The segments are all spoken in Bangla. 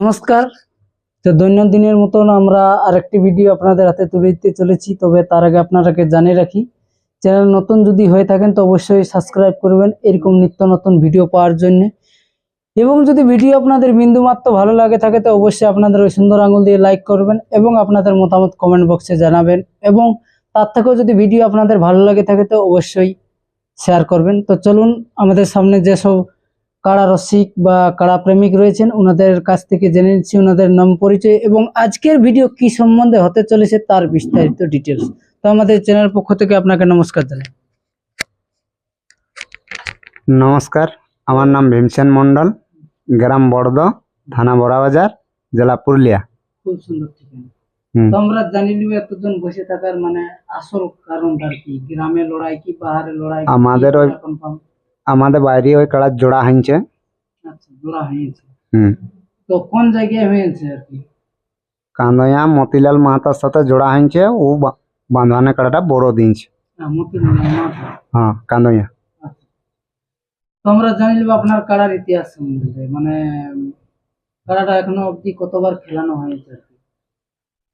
নমস্কার। তো দৈনন্দিনের মতন আমরা আরেকটি ভিডিও আপনাদের হাতে তুলে দিতে চলেছি, তবে তার আগে আপনারাকে জানিয়ে রাখি, চ্যানেল নতুন যদি হয়ে থাকেন তো অবশ্যই সাবস্ক্রাইব করবেন, এরকম নিত্য নতুন ভিডিও পাওয়ার জন্য। এবং যদি ভিডিও আপনাদের বিন্দুমাত্র ভালো লাগে থাকে তো অবশ্যই আপনাদের ওই সুন্দর আঙুল দিয়ে লাইক করবেন এবং আপনাদের মতামত কমেন্ট বক্সে জানাবেন এবং তার থেকেও যদি ভিডিও আপনাদের ভালো লাগে থাকে তো অবশ্যই শেয়ার করবেন। তো চলুন, আমাদের সামনে যেসব কাড়া রসিক বা কারা প্রেমিক রয়েছেন ওনাদের কাছ থেকে জেনে নিচ্ছি ওনাদের নাম পরিচয় এবং আজকের ভিডিও কি সম্বন্ধে হতে চলেছে তার বিস্তারিত ডিটেলস তো আমাদের চ্যানেল পক্ষ থেকে আপনাকে নমস্কার জানাই। নমস্কার আমার নাম ভীমসেন মণ্ডল গ্রাম বড়দ থানা বড়াবাজার জেলা পুরুলিয়া। খুব সুন্দর ঠিকানা। তো আমরা জানি নিব এতজন বসে থাকার মানে আসল কারণটা কি? গ্রামে লড়াই কি পাহাড়ে লড়াই আমাদের ওই- আমাদের বাইরে ওই কাড়ার জোড়া হাইছে আচ্ছা জোড়া হয়েছে হুম। তো কোন জায়গায় হয়েছে আর কি? মতিলাল মাহাতার সাথে জোড়া হাইছে ও বা- বাঁধবানে কাড়াটা বড় দিনছে। মতিলাল। হ্যাঁ আচ্ছা। আপনার কাড়ার ইতিহাস সম্বন্ধে মানে কাড়াটা এখনও অবধি কতবার খেলানো হয়েছে আর কি?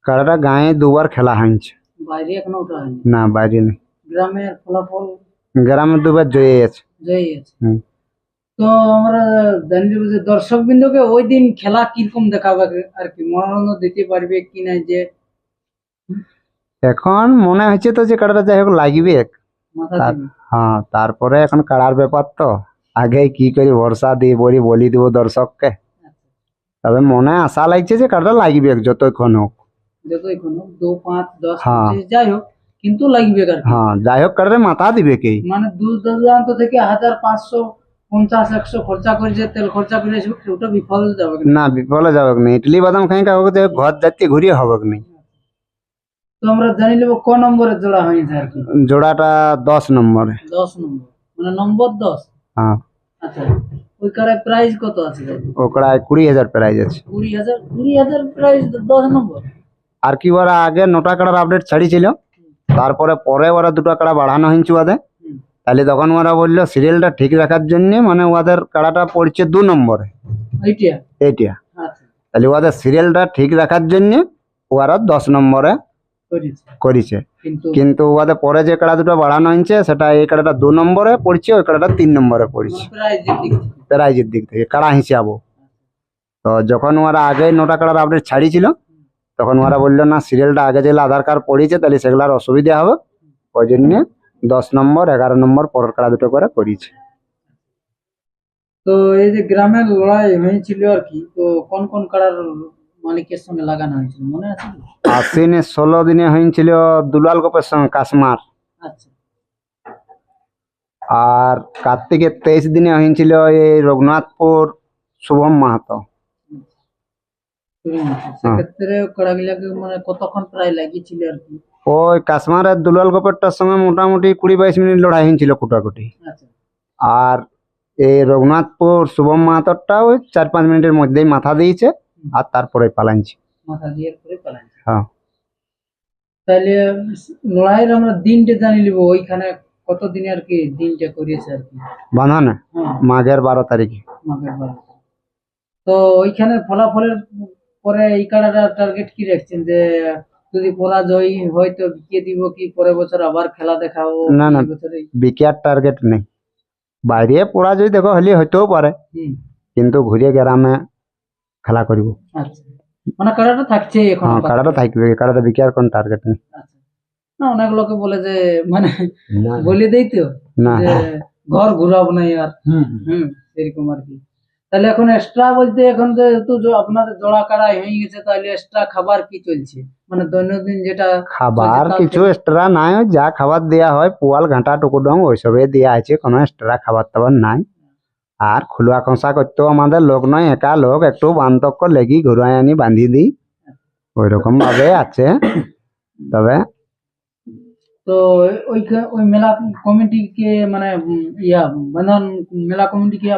কাড়াটা গায়ে দুবার খেলা হাইছে বাইরে এখনও ওঠা হয়নি? না বাইরে নেই। গ্রামের ফলাফল? দুবার জয়ে আছে জয়ী আছে তো আমরা জানি যে দর্শক বিন্দুকে ওই দিন খেলা কীরকম দেখাবে আর কি মনোরঞ্জন দিতে পারবে যে? এখন মনে হচ্ছে তো যে কাড়াটা যাই হোক লাগবে হ্যাঁ তারপরে এখন কাড়ার ব্যাপার তো। আগে কি করি ভরসা দিয়ে বলি বলি দিব দর্শককে। তবে মনে আশা লাগছে যে কাড়াটা লাগবে যতক্ষণ হোক। যতই কোনো দু পাঁচ দশ হ্যাঁ। যাই হোক। কিন্তু লাগবে আর কি। হ্যাঁ যাই হোক কাড়ারে মাথা দিবে কি। মানে দূর দূরান্ত থেকে হাজার পাঁচশো পঞ্চাশ একশো খরচা করেছে তেল খরচা করেছে ওটা বিফল যাবে না। না বিফলে যাবে না ইডলি বাদাম খাই কাউকে যে ঘর যাচ্ছে ঘুরিয়ে হবে না তো আমরা জানি নেব ক নম্বরে জোড়া হয়েছে আর কি। জোড়াটা দশ নম্বরে। দশ নম্বর। মানে নম্বর দশ? হ্যাঁ। আচ্ছা ওই কারের প্রাইস কত আছে? দাদা? ওকরা কুড়ি হাজার প্রাইজ আছে। কুড়ি হাজার কুড়ি হাজার প্রাইস দশ নম্বর? আর কি ওরা আগে নটা কাড়ার আপডেট ছাড়িয়েছিল। তারপরে পরে ওরা দুটো কাড়া বাড়ানো হয়েছে ওদের তাহলে তখন ওরা বলল সিরিয়ালটা ঠিক রাখার জন্য মানে ওদের কাড়াটা পড়ছে দু নম্বরে। এইটা আচ্ছা। তাহলে ওদের সিরিয়ালটা ঠিক রাখার জন্য ওরা দশ নম্বরে করেছে। কিন্তু ওদের পরে যে কাড়া দুটো বাড়ানো হয়েছে সেটা এই কাড়াটা দু নম্বরে পড়ছে ওই কাড়াটা তিন নম্বরে পড়ছে। প্রাইজের দিক থেকে। কাড়া হিসাবও তো যখন ওরা আগে নটা কাড়ার আপডেট ছাড়িয়েছিল তখন ওরা বলল না সিরিয়ালটা আগে যেগুলো আধার কার্ড পড়িয়েছে তাহলে সেগুলোর অসুবিধা হবে। ওই জন্য দশ নম্বর এগারো নম্বর পরের কাড়া দুটো করে করিয়েছে তো এই যে গ্রামের লড়াই হয়েছিল আর কি তো কোন কোন কাড়ার মালিকের সঙ্গে লাগানো হয়েছিল মনে আছে? আশ্বিনে ষোলো দিনে হয়েছিল দুলাল গোপের সঙ্গে কাশমার আচ্ছা। আর কার্তিকের তেইশ দিনে হয়েছিল এই রঘুনাথপুর শুভম মাহাতো। সেক্ষেত্রে কাড়াগুলাকে মানে কতক্ষণ প্রায় লাগিয়েছিল আর কি? ওই দুলাল গোপেরটার সঙ্গে মোটামুটি কুড়ি বাইশ মিনিট লড়াই হয়েছিল কুটাকুটি। আচ্ছা। আর এই রঘুনাথপুর শুভম মাহাতরটা ওই চার পাঁচ মিনিটের মধ্যেই মাথা দিয়েছে আর তারপরে পালাইছে। মাথা দিয়ে করে পালাইছে। হ্যাঁ। তাহলে লড়াইয়ের আমরা দিনটা জানি নিব ওইখানে কতদিনে আর কি দিনটা করিয়েছে আর কি? বাঁধানে? হ্যাঁ। মাঘের বারো তারিখে। মাঘের বারো তো ওইখানে ফলাফলের পরে এই কাড়াটা টার্গেট কি রাখছেন যে যদি পরাজয় হয় তো বিকিয়ে দিব কি পরের বছর আবার খেলা দেখাবো না, না। বিকেয়ার টার্গেট নেই। বাইরে পড়া যদি দেখো হলে হইতেও পারে। কিন্তু ঘুরে গ্রামে খেলা করিব। আচ্ছা। মানে কাড়াটা থাকছে এখন হ্যাঁ কাড়াটা থাকবে কাড়াটা বিকেয়ার কোন টার্গেট নেই। আচ্ছা। না অনেক লোকে বলে যে মানে বলে দেই তো ঘর ঘুরাবো না আর হুম। হুম এরকম আর কি। তাহলে এখন এক্সট্রা বলতে এখন যেহেতু আপনাদের জোড়া কাড়া হয়ে গেছে তাহলে এক্সট্রা খাবার কি চলছে? মানে দৈনন্দিন যেটা খাবার কিছু এক্সট্রা নাই যা খাবার দেয়া হয় পোয়াল ঘাঁটা টুকুডং ওইসবে দেয়া আছে কোনো এক্সট্রা খাবার টাবার নাই। আর খুলুয়া খোসা করতেও আমাদের লোক নয় একা লোক একটু বান্তক্য লেগি ঘুরাই আনি বান্ধি দিই। ওই রকম ভাবে আছে। তবে তো ওই ওই মেলা কমিটিকে মানে ইয়া, বন্ধন মেলা কমিটিকে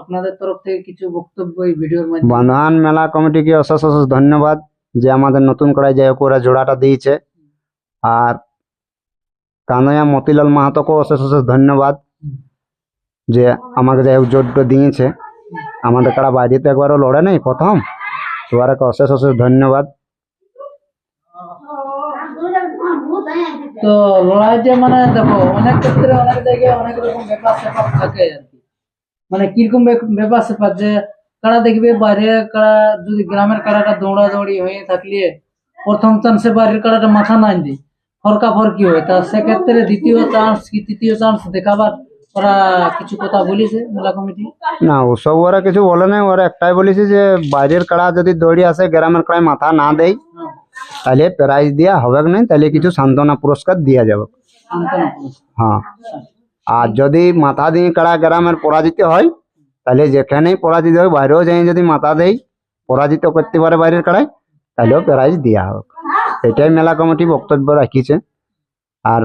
আপনাদের তরফ থেকে কিছু বক্তব্য এই ভিডিওর মাধ্যমে? বন্ধন মেলা কমিটিকে অশেষ অশেষ ধন্যবাদ যে আমাদের নতুন করে যাই হোক ওরা জোড়াটা দিয়েছে। আর কানয়া মতিলাল মাহাতোকেও অশেষ অশেষ ধন্যবাদ যে আমাকে যাই হোক জোরটা দিয়েছে। আমাদের কারা বাইরে তো একবারও লড়ে নেই প্রথম? সবারকে অশেষ অশেষ ধন্যবাদ। তো লড়াইতে মানে দেখো অনেক ক্ষেত্রে অনেক জায়গায় অনেক রকম ব্যাপার স্যাপার থাকে আর কি মানে কীরকম বে- ব্যাপার স্যাপার যে কারা দেখবে বাইরে কারা যদি গ্রামের কারাটা দৌড়া দৌড়ি হয়ে থাকলে প্রথম চান্সে বাইরের কারাটা মাথা নাই দিই ফরকা ফরকি হয় তা সেক্ষেত্রে দ্বিতীয় চান্স কি তৃতীয় চান্স দেখাবার ওরা কিছু কথা বলেছে মেলা কমিটি না ওসব ওরা কিছু বলে নাই ওরা একটাই বলেছে যে বাইরের কাড়া যদি দৌড়ি আসে গ্রামের কাড়ায় মাথা না দেয় হ্যাঁ, তাহলে প্রাইজ দেওয়া হবে না? তাহলে কিছু সান্ত্বনা পুরস্কার দেওয়া যাবে। হ্যাঁ। আর যদি মাথা দিয়ে কাড়া গ্রামের পরাজিত হয় তাহলে যেখানেই পরাজিত হয় বাইরেও যাই যদি মাথা দেই পরাজিত করতে পারে বাইরের কাড়ায় তাহলেও প্রাইজ দেওয়া হোক এটাই মেলা কমিটি বক্তব্য রাখিছে। আর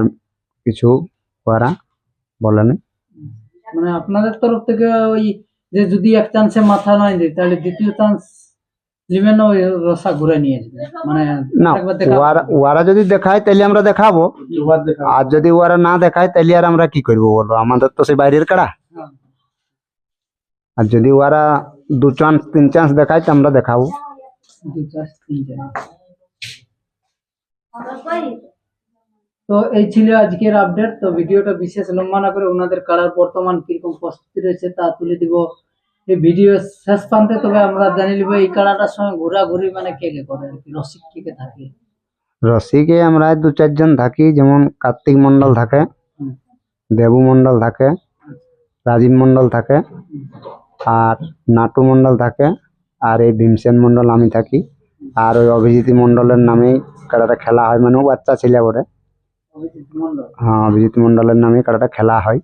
কিছু ওরা বলেনি মানে আপনাদের তরফ থেকে ওই যে যদি এক চান্সে মাথা নাই দেয় তাহলে দ্বিতীয় চান্স নেবেন ওই রসা ঘুরে নিয়ে আসবে মানে না ওরা ওরা যদি দেখায় তাহলে আমরা দেখাবো। আর যদি ওরা না দেখায় তাহলে আর আমরা কি করব বলব আমাদের তো সেই বাইরের কাড়া। আর যদি ওরা দু চান্স তিন চান্স দেখায় তো আমরা দেখাবো। দু চান্স তিন চান্স তো এই ছিল আজকের আপডেট তো ভিডিওটা বিশেষ লম্বা না করে ওনাদের কারার বর্তমান কীরকম প্রস্তুতি রয়েছে তা তুলে দিব। এই ভিডিও শেষ প্রান্তে তবে আমরা জানি নিব এই কারাটার সঙ্গে ঘোরাঘুরি মানে কে কে করে রসিক কে কে থাকে? রসিকে আমরা দু চারজন থাকি যেমন কার্তিক মন্ডল থাকে। দেবু মন্ডল থাকে রাজীব মন্ডল থাকে আর নাটু মন্ডল থাকে আর এই ভীমসেন মন্ডল আমি থাকি আর ওই অভিজিৎ মন্ডলের নামেই কাড়াটা খেলা হয় মানে ও বাচ্চা ছেলে মণ্ডল? হ্যাঁ অভিজিৎ মন্ডলের নামে কাড়াটা খেলা হয়।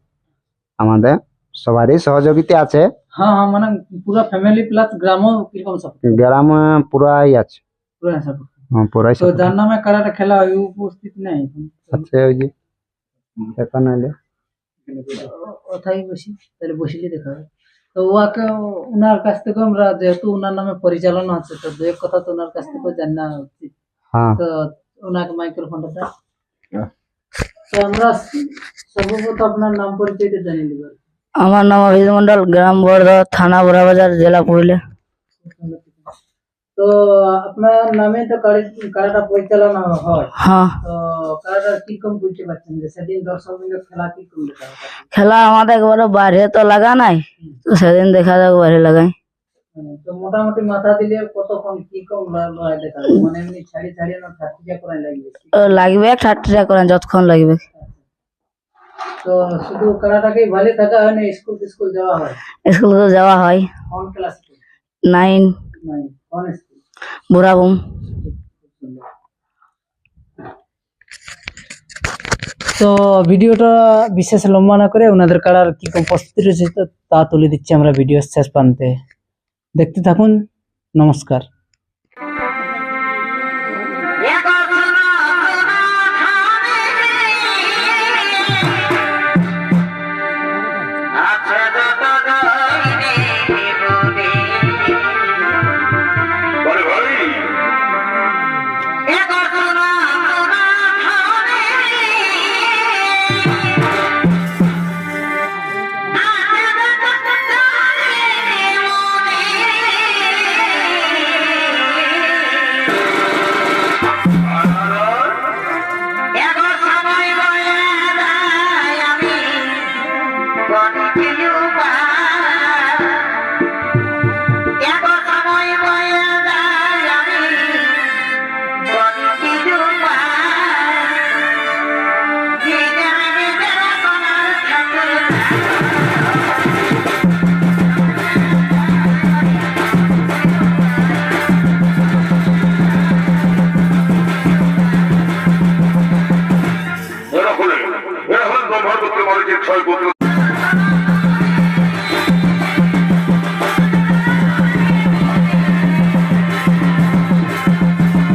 আমাদের সবারই সহযোগিতা আছে। হ্যাঁ হ্যাঁ মানে পুরো ফ্যামিলি প্লাস গ্রামও কীরকম সব গ্রামে পুরাই আছে। পুরো হিসাব হ্যাঁ, পুরাই তো যার নামে কারাটা খেলা হয় উপস্থিত নেই। আছে ওই যে এখন হইলে কথাই বসি তাহলে বসিলে দেখা হবে। তো ওয়াকে ওনার কাছ থেকে আমরা যেহেতু ওনার নামে পরিচালনা হচ্ছে তো দু এক কথা তো ওনার কাছ থেকে জানা উচিত। হ্যাঁ। তো ওনাকে মাইক্রোফোনটা দাও। তো আমরা সর্বপ্রথম আপনার নাম পরিচয়টা জানিয়ে দিব। আমার নাম অভিজিৎ মন্ডল গ্রাম বড়দা থানা বড়াবাজার জেলা পুরুলিয়া। তো আপনার নামে তো কারি- কারাটা পরিচালনা হয়। হ্যাঁ। তো কারাটা কীরকম বুঝতে পারছেন যে সেদিন দর্শক মিলে খেলা কীরকম খেলা আমাদের একবারে বাইরে তো লাগা নাই তো সেদিন দেখা যাক বাইরে লাগাই। মানে তো মোটামুটি মাথা দিলে কতক্ষণ কি কম? মানে এমনি ছাড়ি ছাড়িয়ে না থার্টিটা করে লাগবে? ঠাট্টা করেন যতক্ষণ লাগবে। তো শুধু কারাটাকেই ভালো থাকা হয় না স্কুল স্কুল যাওয়া হয়। স্কুল তো যাওয়া হয়। কোন ক্লাস নাইন নাই কোন স্কুল বুড়াবুম। তো ভিডিওটা বিশেষ লম্বা না করে ওনাদের কারার কি কম প্রস্তুতি রয়েছে তো তা তুলে দিচ্ছি আমরা ভিডিও শেষ প্রান্তে। দেখতে থাকুন নমস্কার।